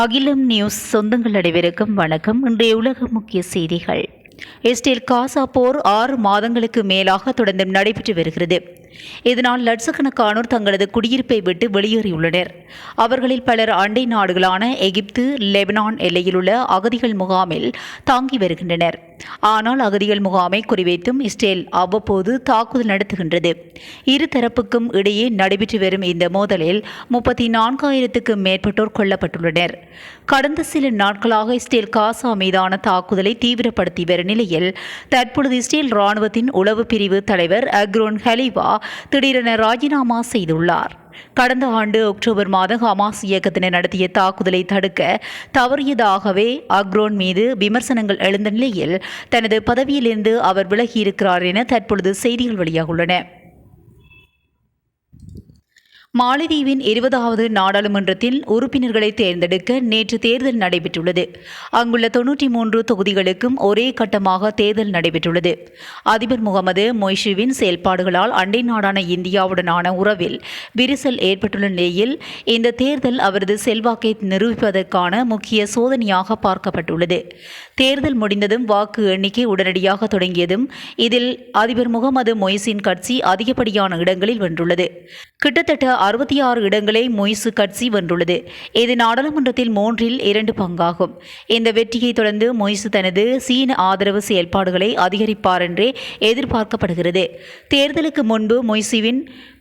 அகிலம் நியூஸ் சொந்தங்கள் அனைவருக்கும் வணக்கம். இன்றைய உலக முக்கிய செய்திகள். இஸ்ரேல் காசா போர் ஆறு மாதங்களுக்கு மேலாக தொடர்ந்து நடைபெற்று வருகிறது. இதனால் லட்சக்கணக்கானோர் தங்களது குடியிருப்பை விட்டு வெளியேறியுள்ளனர். அவர்களில் பலர் அண்டை நாடுகளான எகிப்து லெபனான் எல்லையில் உள்ள அகதிகள் முகாமில் தாங்கி வருகின்றனர். ஆனால் அகதிகள் முகாமை குறிவைத்தும் இஸ்ரேல் அவ்வப்போது தாக்குதல் நடத்துகின்றது. இரு தரப்புக்கும் இடையே நடைபெற்று வரும் இந்த மோதலில் முப்பத்தி நான்காயிரத்துக்கும் மேற்பட்டோர் கொல்லப்பட்டுள்ளனர். கடந்த சில நாட்களாக இஸ்ரேல் காசா மீதான தாக்குதலை தீவிரப்படுத்தி வரும் நிலையில் தற்பொழுது இஸ்ரேல் ராணுவத்தின் உளவு பிரிவு தலைவர் அக்ரோன் ஹலீவா திடீரென ராஜினாமா செய்துள்ளார். கடந்த ஆண்டு அக்டோபர் மாதம் ஹமாஸ் இயக்கத்தினர் நடத்திய தாக்குதலை தடுக்க தவறியதாகவே அக்ரோன் மீது விமர்சனங்கள் எழுந்த நிலையில் தனது பதவியிலிருந்து அவர் விலகியிருக்கிறார் என தற்பொழுது செய்திகள் வெளியாகியுள்ளன. மாலத்தீவின் இருபதாவது நாடாளுமன்றத்தில் உறுப்பினர்களை தேர்ந்தெடுக்க நேற்று தேர்தல் நடைபெற்றுள்ளது. அங்குள்ள தொன்னூற்றி மூன்று தொகுதிகளுக்கும் ஒரே கட்டமாக தேர்தல் நடைபெற்றுள்ளது. அதிபர் முகமது மொய்ஷுவின் செயல்பாடுகளால் அண்டை நாடான இந்தியாவுடனான உறவில் விரிசல் ஏற்பட்டுள்ள நிலையில் இந்த தேர்தல் அவரது செல்வாக்கை நிரூபிப்பதற்கான முக்கிய சோதனையாக பார்க்கப்பட்டுள்ளது. தேர்தல் முடிந்ததும் வாக்கு எண்ணிக்கை உடனடியாக தொடங்கியதும் இதில் அதிபர் முகமது மொய்சின் கட்சி அதிகப்படியான இடங்களில் வென்றுள்ளது. கிட்டத்தட்ட அறுபத்தி ஆறு இடங்களை மொய்சு கட்சி வென்றுள்ளது. இது நாடாளுமன்றத்தில் மூன்றில் இரண்டு பங்காகும். இந்த வெற்றியை தொடர்ந்து மொய்சு தனது சீன ஆதரவு செயல்பாடுகளை அதிகரிப்பார் என்றே எதிர்பார்க்கப்படுகிறது. தேர்தலுக்கு முன்பு மொய்சுவின்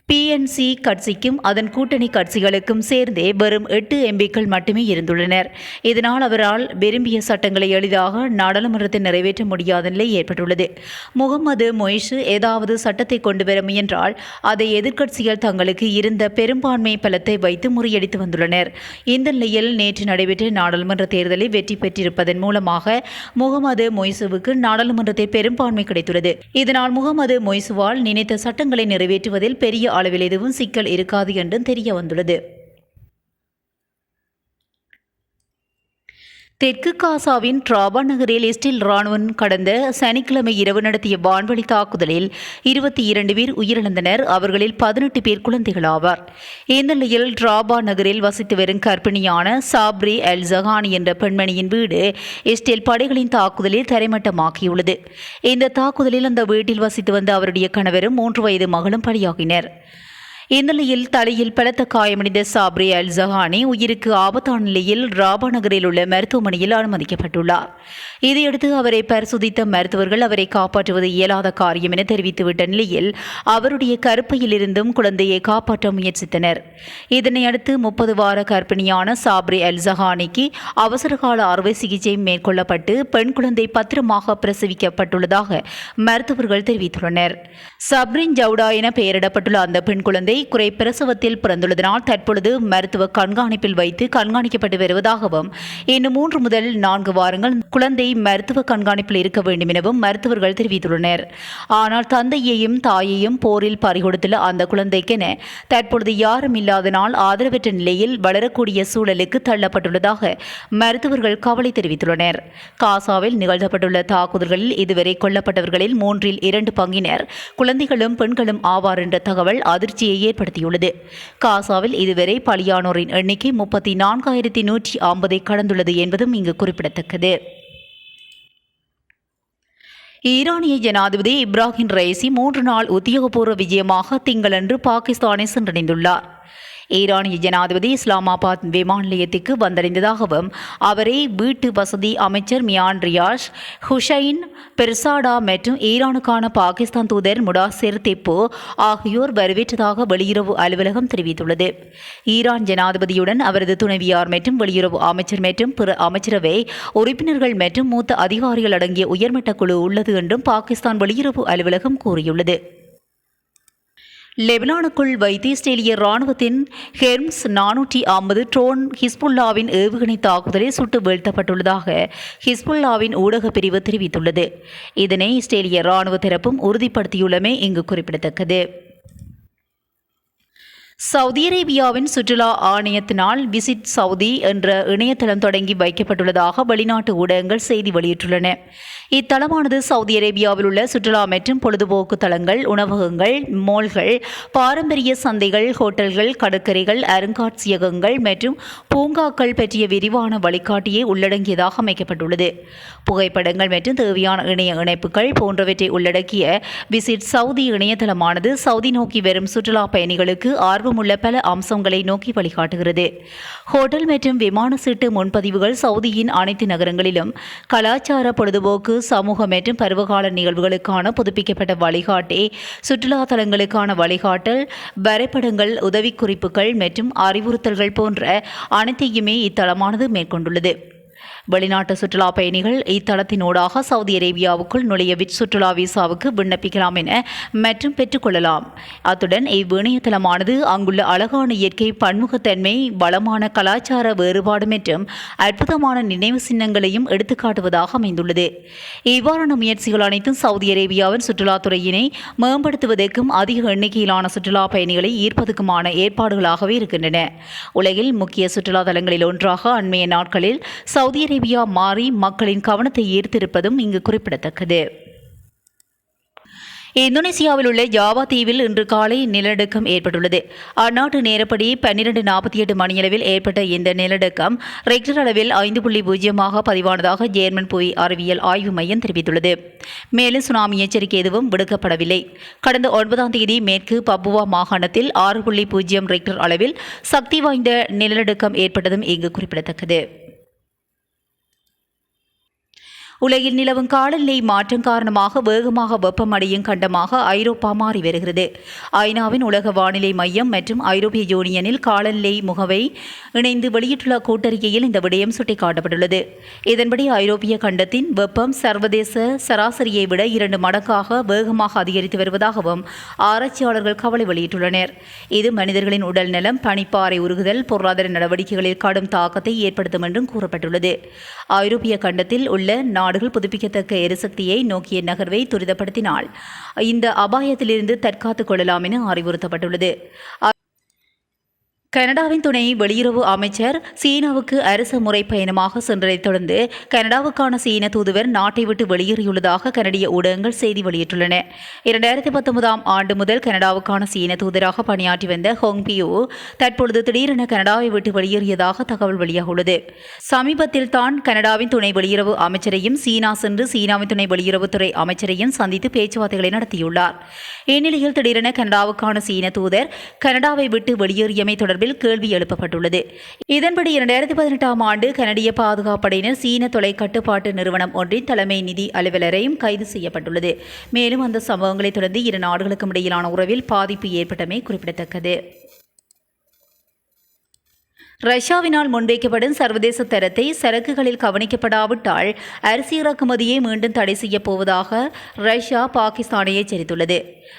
பிஎன்சி கட்சிக்கும் அதன் கூட்டணி கட்சிகளுக்கும் சேர்ந்தே வெறும் எட்டு எம்பிக்கள் மட்டுமே இருந்துள்ளனர். இதனால் அவரால் விரும்பிய சட்டங்களை எளிதாக நாடாளுமன்றத்தில் நிறைவேற்ற முடியாத நிலை ஏற்பட்டுள்ளது. முகமது மொய்ஷு ஏதாவது சட்டத்தை கொண்டு வர முயன்றால் அதை எதிர்க்கட்சிகள் தங்களுக்கு இருந்த பெரும்பான்மை பலத்தை வைத்து முறியடித்து வந்துள்ளனர். இந்த நிலையில் நேற்று நடைபெற்ற நாடாளுமன்ற தேர்தலில் வெற்றி பெற்றிருப்பதன் மூலமாக முகமது மொய்சுவுக்கு நாடாளுமன்றத்தில் பெரும்பான்மை கிடைத்துள்ளது. இதனால் முகமது மொய்சுவால் நினைத்த சட்டங்களை நிறைவேற்றுவதில் பெரிய அளவில் எதுவும் சிக்கல் இருக்காது என்றும் தெரிய வந்துள்ளது. தெற்கு காசாவின் டிராபா நகரில் இஸ்டில் ராணுவம் கடந்த சனிக்கிழமை இரவு நடத்திய வான்வழி தாக்குதலில் இருபத்தி இரண்டு பேர் உயிரிழந்தனர். அவர்களில் பதினெட்டு பேர் குழந்தைகள் ஆவார் இந்த நிலையில் டிராபா நகரில் வசித்து வரும் கர்ப்பிணியான சாப்ரி அல் ஜஹானி என்ற பெண்மணியின் வீடு இஸ்டில் படைகளின் தாக்குதலில் தரைமட்டமாக்கியுள்ளது. இந்த தாக்குதலில் அந்த வீட்டில் வசித்து வந்த அவருடைய கணவரும் மூன்று வயது மகளும் பலியாகினர். இந்நிலையில் தலையில் பலத்த காயமடைந்த சாப்ரி அல் ஜஹானி உயிருக்கு ஆபத்தான நிலையில் ராபா நகரில் உள்ள மருத்துவமனையில் அனுமதிக்கப்பட்டுள்ளார். இதையடுத்து அவரை பரிசோதித்த மருத்துவர்கள் அவரை காப்பாற்றுவது இயலாத காரியம் என தெரிவித்துவிட்ட நிலையில் அவருடைய கருப்பையிலிருந்தும் குழந்தையை காப்பாற்ற முயற்சித்தனர். இதனையடுத்து முப்பது வார கர்ப்பிணியான சாப்ரி அல் ஜஹானிக்கு அவசரகால அறுவை சிகிச்சை மேற்கொள்ளப்பட்டு பெண் குழந்தை பத்திரமாக பிரசவிக்கப்பட்டுள்ளதாக மருத்துவர்கள் தெரிவித்துள்ளனர். சப்ரின் ஜவுடா என பெயரிடப்பட்டுள்ள அந்த பெண் குழந்தை குறை பிரசவத்தில் பிறந்துள்ளதனால் தற்பொழுது மருத்துவ கண்காணிப்பில் வைத்து கண்காணிக்கப்பட்டு வருவதாகவும் இன்னும் மூன்று முதல் நான்கு வாரங்கள் குழந்தை மருத்துவ கண்காணிப்பில் இருக்க வேண்டும் எனவும் மருத்துவர்கள் தெரிவித்துள்ளனர். ஆனால் தந்தையையும் தாயையும் போரில் பறிகொடுத்துள்ள அந்த குழந்தைக்கென தற்பொழுது யாரும் இல்லாதனால் ஆதரவற்ற நிலையில் வளரக்கூடிய சூழலுக்கு தள்ளப்பட்டுள்ளதாக மருத்துவர்கள் கவலை தெரிவித்துள்ளனர். காசாவில் நிகழ்த்தப்பட்டுள்ள தாக்குதல்களில் இதுவரை கொல்லப்பட்டவர்களில் மூன்றில் இரண்டு பங்கினர் குழந்தைகளும் பெண்களும் ஆவார் என்ற தகவல் அதிர்ச்சியை ஏற்படுத்தியுள்ளது. காசாவில் இதுவரை பலியானோரின் எண்ணிக்கை முப்பத்தி நான்காயிரத்தி நூற்றி ஐம்பதை கடந்துள்ளது என்பதும் இங்கு குறிப்பிடத்தக்கது. ஈரானிய ஜனாதிபதி இப்ராஹிம் ரைசி மூன்று நாள் உத்தியோகபூர்வ விஜயமாக திங்களன்று பாகிஸ்தானை சென்றடைந்துள்ளார். ஈரானிய ஜனாதிபதி இஸ்லாமாபாத் விமான நிலையத்திற்கு வந்தடைந்ததாகவும் அவரை வீட்டு வசதி அமைச்சர் மியான் ரியாஷ் ஹுஷைன் பெர்சாடா மற்றும் ஈரானுக்கான பாகிஸ்தான் தூதர் முடாசிர் திப்பு ஆகியோர் வரவேற்றதாக வெளியுறவு அலுவலகம் தெரிவித்துள்ளது. ஈரான் ஜனாதிபதியுடன் அவரது துணைவியார் மற்றும் வெளியுறவு அமைச்சர் மற்றும் பிற அமைச்சரவை உறுப்பினர்கள் மற்றும் மூத்த அதிகாரிகள் அடங்கிய உயர்மட்ட குழு உள்ளது என்றும் பாகிஸ்தான் வெளியுறவு அலுவலகம் கூறியுள்ளது. லெபனானுக்குள் வைத்து இஸ்ரேலிய ராணுவத்தின் ஹெர்ம்ஸ் நானூற்றி ஐம்பது ட்ரோன் ஹிஸ்புல்லாவின் ஏவுகணை தாக்குதலில் சுட்டு வீழ்த்தப்பட்டுள்ளதாக ஹிஸ்புல்லாவின் ஊடகப் பிரிவு தெரிவித்துள்ளது. இதனை இஸ்ரேலிய ராணுவ தரப்பும் உறுதிப்படுத்தியுள்ளமை இங்கு குறிப்பிடத்தக்கது. சவுதி அரேபியாவின் சுற்றுலா ஆணையத்தினால் விசிட் சவுதி என்ற இணையதளம் தொடங்கி வைக்கப்பட்டுள்ளதாக வெளிநாட்டு ஊடகங்கள் செய்தி வெளியிட்டுள்ளன. இத்தளமானது சவுதி அரேபியாவில் உள்ள சுற்றுலா மற்றும் பொழுதுபோக்கு தளங்கள் உணவகங்கள் மோல்கள் பாரம்பரிய சந்தைகள் ஹோட்டல்கள் கடற்கரைகள் அருங்காட்சியகங்கள் மற்றும் பூங்காக்கள் பற்றிய விரிவான வழிகாட்டியை உள்ளடங்கியதாக அமைக்கப்பட்டுள்ளது. புகைப்படங்கள் மற்றும் தேவையான இணைய இணைப்புகள் போன்றவற்றை உள்ளடக்கிய விசிட் சவுதி இணையதளமானது சவுதி நோக்கி வரும் சுற்றுலா பயணிகளுக்கு ஆர்வம் ஆர்வமுள்ள பல அம்சங்களை நோக்கி வழிகாட்டுகிறது. ஹோட்டல் மற்றும் விமான சீட்டு முன்பதிவுகள் சவுதியின் அனைத்து நகரங்களிலும் கலாச்சார பொழுதுபோக்கு சமூக மற்றும் பருவகால நிகழ்வுகளுக்கான புதுப்பிக்கப்பட்ட வழிகாட்டி சுற்றுலா தலங்களுக்கான வழிகாட்டல் வரைபடங்கள் உதவிக்குறிப்புகள் மற்றும் அறிவுறுத்தல்கள் போன்ற அனைத்தையுமே இத்தளமானது மேற்கொண்டுள்ளது. வெளிநாட்டு சுற்றுலா பயணிகள் இத்தளத்தினூடாக சவுதி அரேபியாவுக்குள் நுழைய விச் சுற்றுலா விசாவுக்கு விண்ணப்பிக்கலாம் என மற்றும் பெற்றுக்கொள்ளலாம் அத்துடன் இவ்விணையதளமானது அங்குள்ள அழகான இயற்கை பன்முகத்தன்மை வளமான கலாச்சார வேறுபாடு மற்றும் அற்புதமான நினைவு சின்னங்களையும் எடுத்துக்காட்டுவதாக அமைந்துள்ளது. இவ்வாறான முயற்சிகள் அனைத்தும் சவுதி அரேபியாவின் சுற்றுலாத்துறையினை மேம்படுத்துவதற்கும் அதிக எண்ணிக்கையிலான சுற்றுலா பயணிகளை ஈர்ப்பதற்குமான ஏற்பாடுகளாகவே இருக்கின்றன. உலகில் முக்கிய சுற்றுலா தலங்களில் ஒன்றாக அண்மைய நாட்களில் சவுதி அரேபியா மாறி மக்களின் கவனத்தை ஈர்த்திருப்பதும் இங்கு குறிப்பிடத்தக்கது. இந்தோனேசியாவில் உள்ள ஜாவா தீவில் இன்று காலை நிலநடுக்கம் ஏற்பட்டுள்ளது. அந்நாட்டு நேரப்படி பன்னிரண்டு நாற்பத்தி எட்டு மணியளவில் ஏற்பட்ட இந்த நிலநடுக்கம் ரெக்டர் அளவில் ஐந்து புள்ளி பூஜ்ஜியமாக பதிவானதாக ஜேர்மன் புவி அறிவியல் ஆய்வு மையம் தெரிவித்துள்ளது. மேலும் சுனாமி எச்சரிக்கை எதுவும் விடுக்கப்படவில்லை. கடந்த ஒன்பதாம் தேதி மேற்கு பப்புவா மாகாணத்தில் ஆறு புள்ளி பூஜ்ஜியம் ரெக்டர் அளவில் சக்தி வாய்ந்த நிலநடுக்கம் ஏற்பட்டதும் இங்கு குறிப்பிடத்தக்கது. உலகில் நிலவும் காலநிலை மாற்றம் காரணமாக வேகமாக வெப்பமடையும் கண்டமாக ஐரோப்பா மாறி வருகிறது. ஐநாவின் உலக வானிலை மையம் மற்றும் ஐரோப்பிய யூனியனில் காலநிலை முகவை இணைந்து வெளியிட்டுள்ள கூட்டறிக்கையில் இந்த விடயம் சுட்டிக்காட்டப்பட்டுள்ளது. இதன்படி ஐரோப்பிய கண்டத்தின் வெப்பம் சர்வதேச சராசரியை விட இரண்டு மடங்காக வேகமாக அதிகரித்து வருவதாகவும் ஆராய்ச்சியாளர்கள் கவலை வெளியிட்டுள்ளனர். இது மனிதர்களின் உடல் நலம் பனிப்பாறை உருகுதல் பொருளாதார நடவடிக்கைகளில் கடும் தாக்கத்தை ஏற்படுத்தும் என்றும் கூறப்பட்டுள்ளது. ஐரோப்பிய கண்டத்தில் உள்ள நாடுகள் புதுப்பிக்கத்தக்க எரிசக்தியை நோக்கிய நகர்வை துரிதப்படுத்தினால் இந்த அபாயத்திலிருந்து தற்காத்துக் கொள்ளலாம் என அறிவுறுத்தப்பட்டுள்ளது. கனடாவின் துணை வெளியுறவு அமைச்சர் சீனாவுக்கு அரசு முறை பயணமாக சென்றதைத் தொடர்ந்து கனடாவுக்கான சீன தூதுவர் நாட்டை விட்டு வெளியேறியுள்ளதாக கனடிய ஊடகங்கள் செய்தி வெளியிட்டுள்ளன. இரண்டாயிரத்தி பத்தொன்பதாம் ஆண்டு முதல் கனடாவுக்கான சீன தூதராக பணியாற்றி வந்த ஹோங்பியோ தற்பொழுது திடீரென கனடாவை விட்டு வெளியேறியதாக தகவல் வெளியாகியுள்ளது. சமீபத்தில் தான் கனடாவின் துணை வெளியுறவு அமைச்சரையும் சீனா சென்று சீனாவின் துணை வெளியுறவுத்துறை அமைச்சரையும் சந்தித்து பேச்சுவார்த்தைகளை நடத்தியுள்ளார். இந்நிலையில் திடீரென கனடாவுக்கான சீன தூதர் கனடாவை விட்டு வெளியேறியமை தொடர்பில் தொடர்பில் கேள்வி எழுப்பப்பட்டுள்ளது. இதன்படி இரண்டாயிரத்தி பதினெட்டாம் ஆண்டு கனடிய பாதுகாப்படையினர் சீன தொலை கட்டுப்பாட்டு நிறுவனம் ஒன்றின் தலைமை நிதி அலுவலரையும் கைது செய்யப்பட்டுள்ளது. மேலும் அந்த சம்பவங்களை தொடர்ந்து இரு நாடுகளுக்கும் இடையிலான உறவில் பாதிப்பு ஏற்பட்டமை குறிப்பிடத்தக்கது. ரஷ்யாவினால் முன்வைக்கப்படும் சர்வதேச தரத்தை சரக்குகளில் கவனிக்கப்படாவிட்டால் அரிசி இறக்குமதியை மீண்டும் தடை செய்யப் போவதாக ரஷ்யா பாகிஸ்தானை எச்சரித்துள்ளது.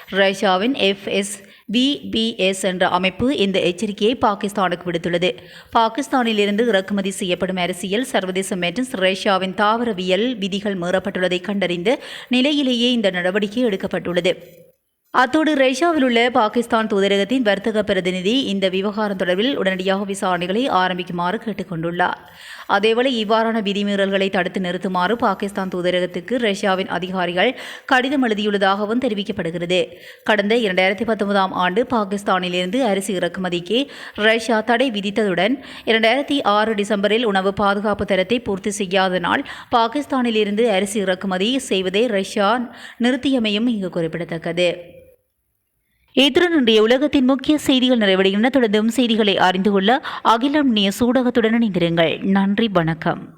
ரஷ்யாவின் எஃப்எஸ் விபிஎஸ் என்ற அமைப்பு இந்த எச்சரிக்கையை பாகிஸ்தானுக்கு விடுத்துள்ளது. பாகிஸ்தானிலிருந்து இறக்குமதி செய்யப்படும் அரசியல் சர்வதேச மற்றும் ரஷ்யாவின் தாவரவியல் விதிகள் மீறப்பட்டுள்ளதை கண்டறிந்து நிலையிலேயே இந்த நடவடிக்கை எடுக்கப்பட்டுள்ளது. அத்தோடு ரஷ்யாவில் உள்ள பாகிஸ்தான் தூதரகத்தின் வர்த்தக பிரதிநிதி இந்த விவகாரம் தொடர்பில் உடனடியாக விசாரணைகளை ஆரம்பிக்குமாறு கேட்டுக்கொண்டுள்ளார். அதேவேளை இவ்வாறான விதிமீறல்களை தடுத்து நிறுத்துமாறு பாகிஸ்தான் தூதரகத்துக்கு ரஷ்யாவின் அதிகாரிகள் கடிதம் எழுதியுள்ளதாகவும் தெரிவிக்கப்படுகிறது. கடந்த இரண்டாயிரத்தி பத்தொன்பதாம் ஆண்டு பாகிஸ்தானிலிருந்து அரிசி இறக்குமதிக்கு ரஷ்யா தடை விதித்ததுடன் இரண்டாயிரத்தி ஆறு டிசம்பரில் உணவு பாதுகாப்பு தரத்தை பூர்த்தி செய்யாதனால் பாகிஸ்தானிலிருந்து அரிசி இறக்குமதி செய்வதை ரஷ்யா நிறுத்தியமையும் இங்கு குறிப்பிடத்தக்கது. இத்துடன் இன்றைய உலகத்தின் முக்கிய செய்திகள் நிறைவடைகின்றன. தொடர்ந்தும் செய்திகளை அறிந்து கொள்ள அகிலம் நிய சூடகத்துடன் இணைந்திருங்கள். நன்றி வணக்கம்.